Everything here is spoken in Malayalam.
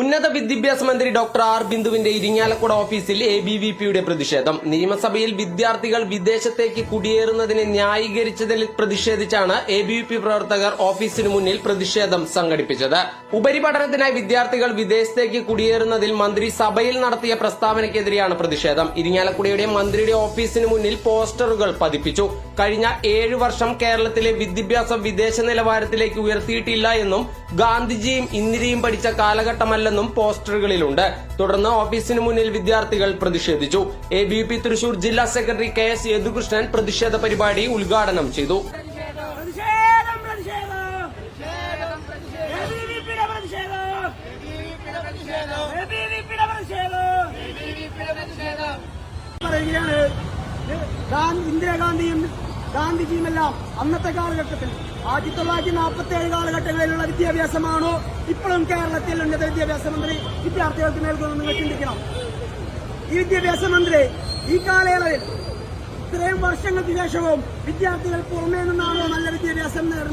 ഉന്നത വിദ്യാഭ്യാസ മന്ത്രി ഡോക്ടർ ആർ ബിന്ദുവിന്റെ ഇരിങ്ങാലക്കുട ഓഫീസിൽ എ ബി വി പിയുടെ പ്രതിഷേധം. നിയമസഭയിൽ വിദ്യാർത്ഥികൾ വിദേശത്തേക്ക് കുടിയേറുന്നതിനെ ന്യായീകരിച്ചതിൽ പ്രതിഷേധിച്ചാണ് എ ബി വി പി പ്രവർത്തകർ ഓഫീസിന് മുന്നിൽ പ്രതിഷേധം സംഘടിപ്പിച്ചത്. ഉപരിപഠനത്തിനായി വിദ്യാർത്ഥികൾ വിദേശത്തേക്ക് കുടിയേറുന്നതിൽ മന്ത്രി സഭയിൽ നടത്തിയ പ്രസ്താവനയ്ക്കെതിരെയാണ് പ്രതിഷേധം. ഇരിങ്ങാലക്കുടയുടെ മന്ത്രിയുടെ ഓഫീസിന് മുന്നിൽ പോസ്റ്ററുകൾ പതിപ്പിച്ചു. കഴിഞ്ഞ ഏഴു വർഷം കേരളത്തിലെ വിദ്യാഭ്യാസം വിദേശ നിലവാരത്തിലേക്ക് ഉയർത്തിയിട്ടില്ല എന്നും ഗാന്ധിജിയും ഇന്ദിരയും പഠിച്ച കാലഘട്ടമല്ലെന്നും പോസ്റ്ററുകളിലുണ്ട്. തുടർന്ന് ഓഫീസിന് മുന്നിൽ വിദ്യാർത്ഥികൾ പ്രതിഷേധിച്ചു. എ ബി പി തൃശൂർ ജില്ലാ സെക്രട്ടറി കെ എസ് യദുകൃഷ്ണൻ പ്രതിഷേധ പരിപാടി ഉദ്ഘാടനം ചെയ്തു. പറയുകയാണ് ഇന്ദിരാഗാന്ധിയും ഗാന്ധിജിയുമെല്ലാം അന്നത്തെ കാലഘട്ടത്തിൽ ആയിരത്തി തൊള്ളായിരത്തി നാൽപ്പത്തി ഏഴ് കാലഘട്ടങ്ങളിലുള്ള വിദ്യാഭ്യാസമാണോ ഇപ്പോഴും കേരളത്തിൽ ഉന്നത വിദ്യാഭ്യാസ മന്ത്രി വിദ്യാർത്ഥികൾക്ക് നൽകുന്നത് നിങ്ങൾ ചിന്തിക്കണം. ഈ വിദ്യാഭ്യാസ മന്ത്രി ഈ കാലയളവിൽ ഇത്രയും വർഷങ്ങൾക്ക് ശേഷവും വിദ്യാർത്ഥികൾ പുറമേ നിന്നാണോ നല്ല വിദ്യാഭ്യാസം നേടുന്നത്?